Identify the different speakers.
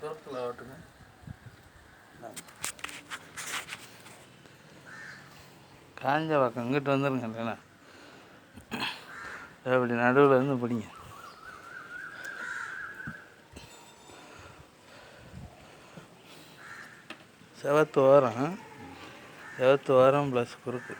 Speaker 1: குறுக்கில் ஆகட்டுங்க காஞ்ச பக்கம் இங்கிட்டு வந்துடுங்க இல்லைண்ணா அப்படி நடுவில் இருந்து பிடிங்க. செவத்து ஓரம் செவத்து ஓரம் ப்ளஸ் குறுக்கு.